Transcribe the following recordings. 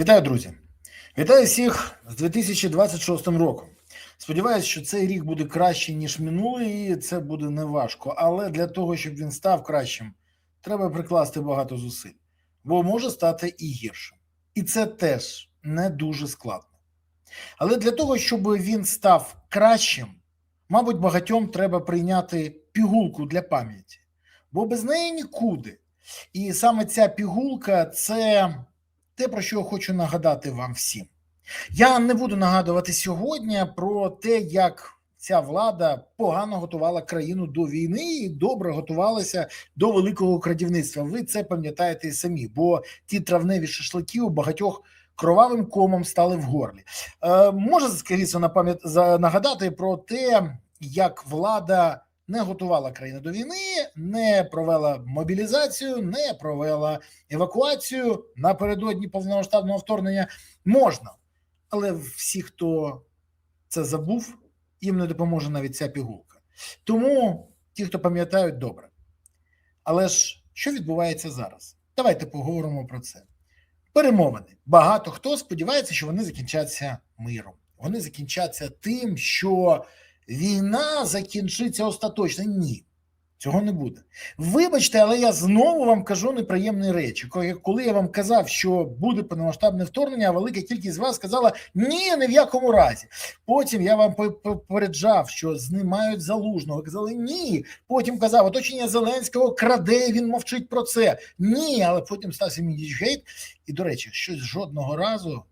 Вітаю, друзі! Вітаю всіх з 2026 роком. Сподіваюсь, що цей рік буде краще, ніж минулий, і це буде неважко. Але для того, щоб він став кращим, треба прикласти багато зусиль, бо може стати і гіршим. І це теж не дуже складно. Але для того, щоб він став кращим, мабуть, багатьом треба прийняти пігулку для пам'яті, бо без неї нікуди. І саме ця пігулка це те, про що я хочу нагадати вам всім. Я не буду нагадувати сьогодні про те, як ця влада погано готувала країну до війни і добре готувалася до великого крадівництва. Ви це пам'ятаєте і самі, бо ті травневі шашлики у багатьох кровавим комом стали в горлі. Е, Може, скоріше на нагадати про те, як влада не готувала країну до війни, не провела мобілізацію, не провела евакуацію напередодні повномасштабного вторгнення. Можна, але всі, хто це забув, їм не допоможе навіть ця пігулка. Тому ті, хто пам'ятають, добре. Але ж що відбувається зараз? Давайте поговоримо про це. Перемовини. Багато хто сподівається, що вони закінчаться миром. Вони закінчаться тим, що війна закінчиться остаточно. Ні, цього не буде. Вибачте, але я знову вам кажу неприємні речі. Коли- я вам казав, що буде повномасштабне вторгнення, велика кількість з вас сказала ні, ні в якому разі. Потім я вам попереджав, що знімають залужного. Казали ні. Потім казав, оточення Зеленського краде, він мовчить про це. Ні, але потім стався Мідічгейт. І, до речі, щось жодного разу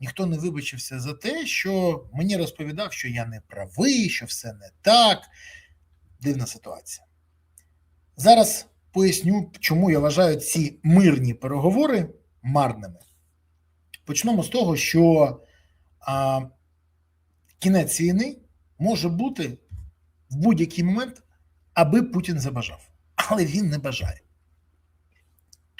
ніхто не вибачився за те, що мені розповідав, що я не правий, що все не так. Дивна ситуація. Зараз поясню, чому я вважаю ці мирні переговори марними. Почнемо з того, що а, кінець війни може бути в будь-який момент, аби Путін забажав. Але він не бажає.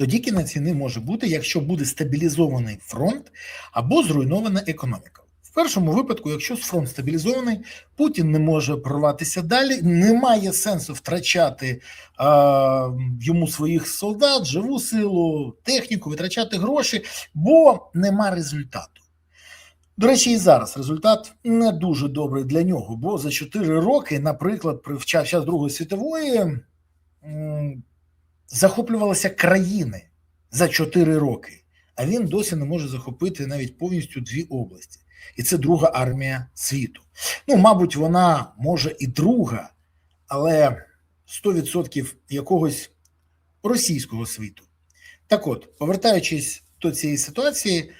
Тоді кінець війни може бути, якщо буде стабілізований фронт або зруйнована економіка. В першому випадку, якщо фронт стабілізований, Путін не може прорватися далі. Немає сенсу втрачати а, йому своїх солдат, живу силу, техніку, витрачати гроші, бо нема результату. До речі, і зараз результат не дуже добрий для нього, бо за 4 роки, наприклад, при час Другої світової захоплювалися країни за 4 роки, а він досі не може захопити навіть повністю дві області. І це друга армія світу. Ну, мабуть, вона може і друга, але 100% якогось російського світу. Так от, повертаючись до цієї ситуації,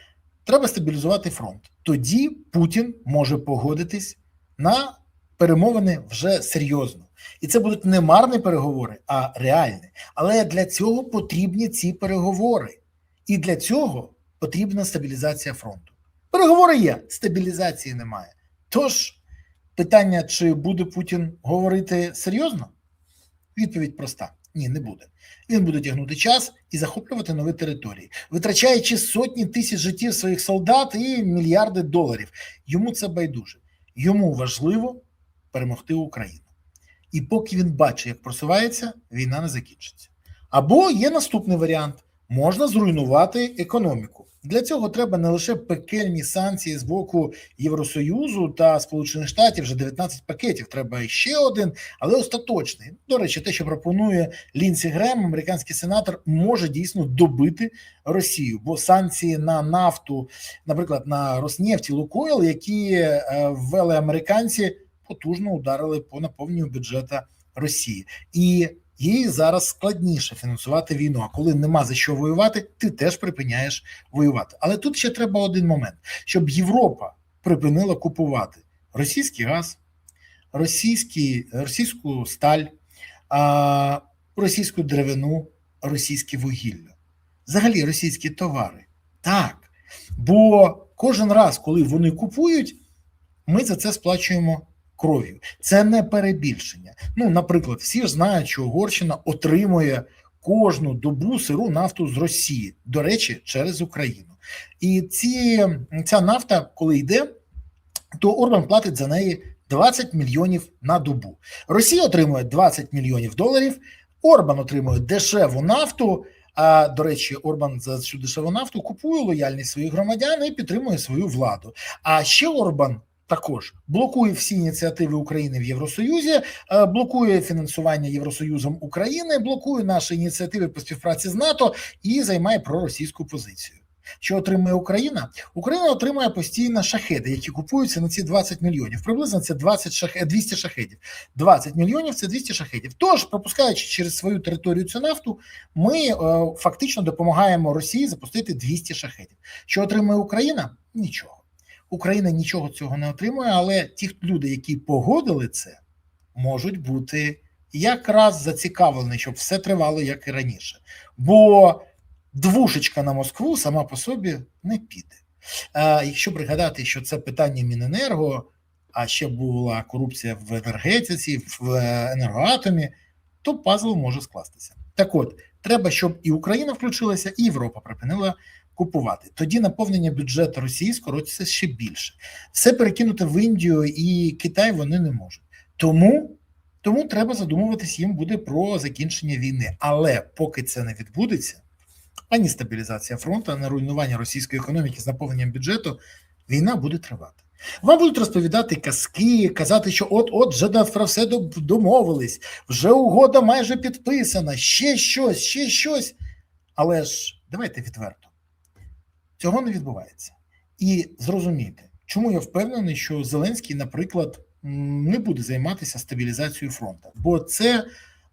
треба стабілізувати фронт. Тоді Путін може погодитись на перемовини вже серйозно. І це будуть не марні переговори, а реальні. Але для цього потрібні ці переговори. І для цього потрібна стабілізація фронту. Переговори є, стабілізації немає. Тож, питання, чи буде Путін говорити серйозно? Відповідь проста: ні, не буде. Він буде тягнути час і захоплювати нові території, витрачаючи сотні тисяч життів своїх солдат і мільярди доларів. Йому це байдуже. Йому важливо перемогти Україну. І поки він бачить, як просувається, війна не закінчиться. Або є наступний варіант: можна зруйнувати економіку. Для цього треба не лише пекельні санкції з боку Євросоюзу та Сполучених Штатів, вже 19 пакетів. Треба ще один, але остаточний. До речі, те, що пропонує Лінсі Грем, американський сенатор, може дійсно добити Росію, бо санкції на нафту, наприклад, на Роснефть і Лукойл, які е, ввели американці, потужно ударили по наповненню бюджету Росії і. Їй зараз складніше фінансувати війну. А коли нема за що воювати, ти теж припиняєш воювати. Але тут ще треба один момент: щоб Європа припинила купувати російський газ, російський, російську сталь, російську деревину, російське вугілля, взагалі російські товари. Так. Бо кожен раз, коли вони купують, ми за це сплачуємо кров'ю. Це не перебільшення. Ну, наприклад, всі ж знають, що Угорщина отримує кожну добу сиру нафту з Росії, до речі, через Україну. І ці, ця нафта, коли йде, то Орбан платить за неї 20 мільйонів на добу. Росія отримує 20 мільйонів доларів. Орбан отримує дешеву нафту. А до речі, Орбан за цю дешеву нафту купує лояльність своїх громадян і підтримує свою владу. А ще Орбан. Також блокує всі ініціативи України в Євросоюзі, е, блокує фінансування Євросоюзом України, блокує наші ініціативи по співпраці з НАТО і займає проросійську позицію. Що отримує Україна? Україна отримує постійно шахеди, які купуються на ці 20 мільйонів. Приблизно це 20 шахед, 200 шахедів. 20 мільйонів це 200 шахедів. Тож, пропускаючи через свою територію цю нафту, ми е, фактично допомагаємо Росії запустити 200 шахедів. Що отримує Україна? Нічого. Україна нічого цього не отримує, але ті люди, які погодили це, можуть бути якраз зацікавлені, щоб все тривало як і раніше. Бо двушечка на Москву сама по собі не піде. А якщо пригадати, що це питання Міненерго, а ще була корупція в енергетиці, в енергоатомі, то пазл може скластися. Так от, треба, щоб і Україна включилася, і Європа припинила купувати. Тоді наповнення бюджету Росії скоротиться ще більше. Все перекинути в Індію і Китай вони не можуть. Тому. Тому треба задумуватись їм буде про закінчення війни. Але поки це не відбудеться, ані стабілізація фронту, ані руйнування російської економіки з наповненням бюджету, війна буде тривати. Вам будуть розповідати казки, казати, що от-от вже про все домовились, вже угода майже підписана, ще щось, ще щось. Але ж давайте відверто, цього не відбувається. І зрозумійте, чому я впевнений, що Зеленський, наприклад, не буде займатися стабілізацією фронту, бо це,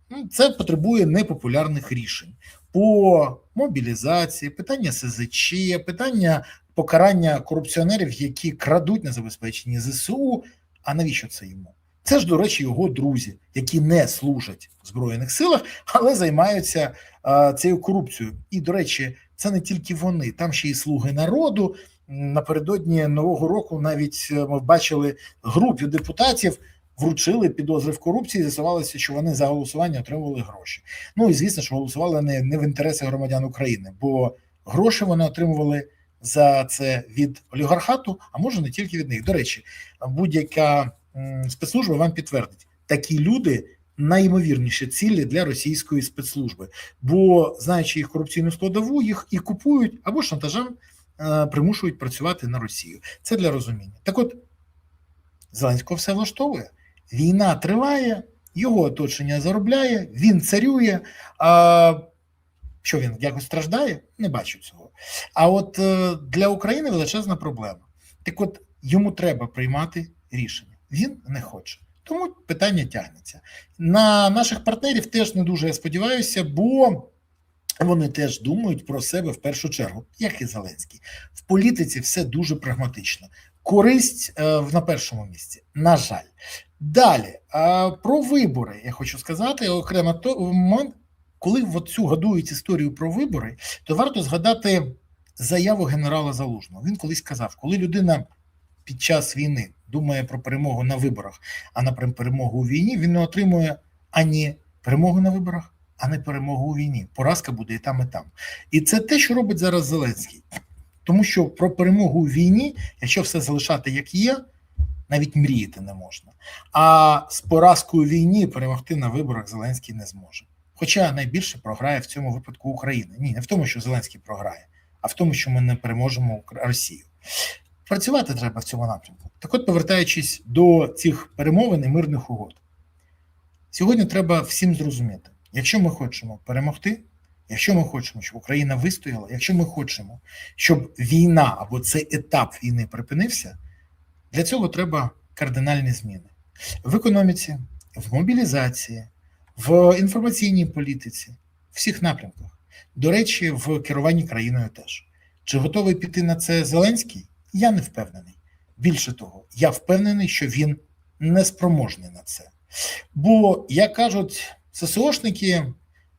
ну, це потребує непопулярних рішень по мобілізації, питання СЗЧ, питання покарання корупціонерів, які крадуть на забезпеченні ЗСУ. А навіщо це йому? Це ж, до речі, його друзі, які не служать в Збройних силах, але займаються а, цією корупцією. І, до речі, це не тільки вони, там ще й слуги народу. Напередодні нового року навіть ми бачили групі депутатів. Вручили підозри в корупції, з'ясувалося, що вони за голосування отримували гроші. Ну і звісно, що голосували не не в інтересах громадян України, бо гроші вони отримували за це від олігархату, а може не тільки від них. До речі, будь-яка спецслужба вам підтвердить, такі люди найімовірніші цілі для російської спецслужби, бо знаючи їх корупційну складову, їх і купують або шантажем е, примушують працювати на Росію. Це для розуміння. Так, от Зеленського все влаштовує. Війна триває, його оточення заробляє, він царює. А що він якось страждає? Не бачу цього. А от е, для України величезна проблема. Так от йому треба приймати рішення. Він не хоче. Тому питання тягнеться. На наших партнерів теж не дуже я сподіваюся, бо вони теж думають про себе в першу чергу, як і Зеленський. В політиці все дуже прагматично. Користь е, на першому місці. На жаль. Далі е, про вибори я хочу сказати окремо то коли в цю годують історію про вибори, то варто згадати заяву генерала Залужного. Він колись казав, коли людина під час війни думає про перемогу на виборах, а на перемогу у війні, він не отримує ані перемогу на виборах, а не перемогу у війні. Поразка буде і там, і там. І це те, що робить зараз Зеленський. Тому що про перемогу у війні, якщо все залишати як є, навіть мріяти не можна. А з поразкою війні перемогти на виборах Зеленський не зможе. Хоча найбільше програє в цьому випадку Україна. Ні, не в тому, що Зеленський програє, а в тому, що ми не переможемо Росію. Працювати треба в цьому напрямку. Так от, повертаючись до цих перемовин і мирних угод, сьогодні треба всім зрозуміти, якщо ми хочемо перемогти, якщо ми хочемо, щоб Україна вистояла, якщо ми хочемо, щоб війна або цей етап війни припинився, для цього треба кардинальні зміни в економіці, в мобілізації, в інформаційній політиці, в всіх напрямках. До речі, в керуванні країною теж. Чи готовий піти на це Зеленський? Я не впевнений. Більше того, я впевнений, що він не спроможний на це. Бо, як кажуть ССОшники,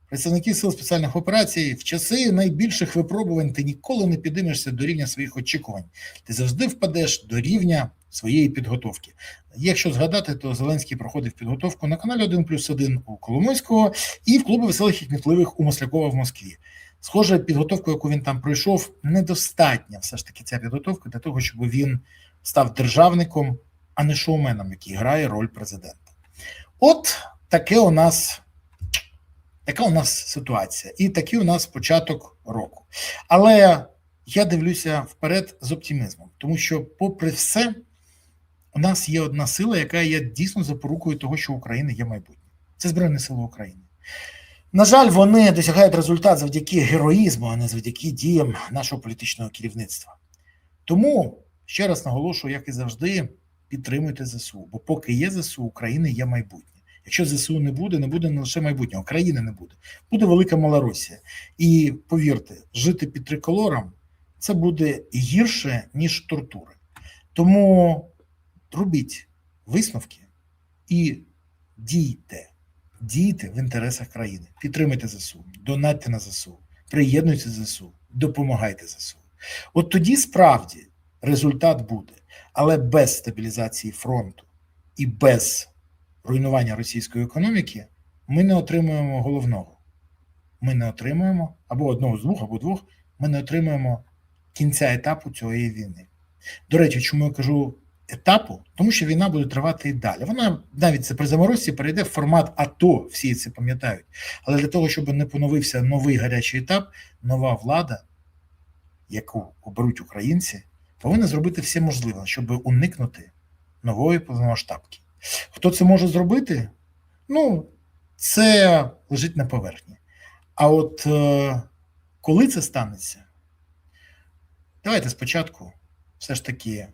представники сил спеціальних операцій, в часи найбільших випробувань ти ніколи не підіймешся до рівня своїх очікувань. Ти завжди впадеш до рівня своєї підготовки. Якщо згадати, то Зеленський проходив підготовку на каналі 1 плюс 1 у Коломойського і в клубі веселих і кмітливих у Маслякова в Москві. Схоже, підготовку, яку він там пройшов, недостатня все ж таки ця підготовка для того, щоб він став державником, а не шоуменом, який грає роль президента. От таке у нас Така у нас ситуація, і такий у нас початок року. Але я дивлюся вперед з оптимізмом, тому що, попри все, у нас є одна сила, яка є дійсно запорукою того, що у України є майбутнє. Це Збройні Сили України. На жаль, вони досягають результат завдяки героїзму, а не завдяки діям нашого політичного керівництва. Тому ще раз наголошую, як і завжди, підтримуйте ЗСУ, бо поки є ЗСУ, України є майбутнє. Якщо ЗСУ не буде, не буде не лише майбутнього, країни не буде. Буде велика Малоросія. І повірте, жити під триколором це буде гірше, ніж тортури. Тому робіть висновки і дійте. Дійте в інтересах країни. Підтримуйте ЗСУ, донатьте на ЗСУ, приєднуйте ЗСУ, допомагайте ЗСУ. От тоді справді результат буде, але без стабілізації фронту і без руйнування російської економіки ми не отримуємо головного. Ми не отримуємо або одного з двох, або двох, ми не отримуємо кінця етапу цієї війни. До речі, чому я кажу етапу? Тому що війна буде тривати і далі. Вона навіть це при заморозці перейде в формат АТО, всі це пам'ятають. Але для того, щоб не поновився новий гарячий етап, нова влада, яку оберуть українці, повинна зробити все можливе, щоб уникнути нової повномасштабки. Хто це може зробити? Ну, це лежить на поверхні. А от е, коли це станеться, давайте спочатку все ж таки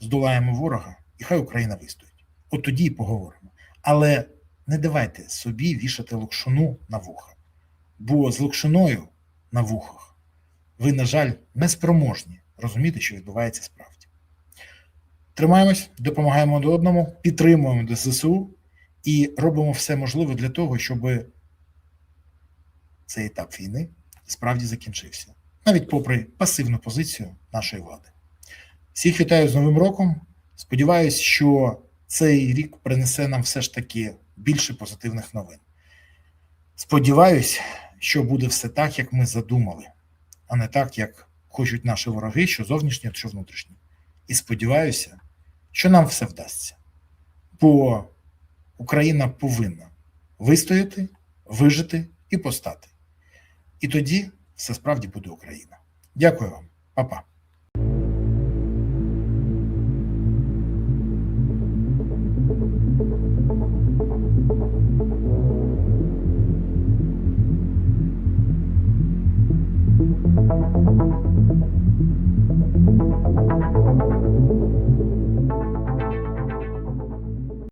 здолаємо ворога, і хай Україна вистоїть. От тоді і поговоримо. Але не давайте собі вішати локшину на вуха. Бо з локшиною на вухах ви, на жаль, неспроможні розуміти, що відбувається справді. Тримаємось, допомагаємо до одному, підтримуємо до ЗСУ і робимо все можливе для того, щоб цей етап війни справді закінчився, навіть попри пасивну позицію нашої влади. Всіх вітаю з Новим роком. Сподіваюсь, що цей рік принесе нам все ж таки більше позитивних новин. Сподіваюсь, що буде все так, як ми задумали, а не так, як хочуть наші вороги, що зовнішні, що внутрішні. І сподіваюся, що нам все вдасться. Бо Україна повинна вистояти, вижити і постати. І тоді все справді буде Україна. Дякую вам, Па-па.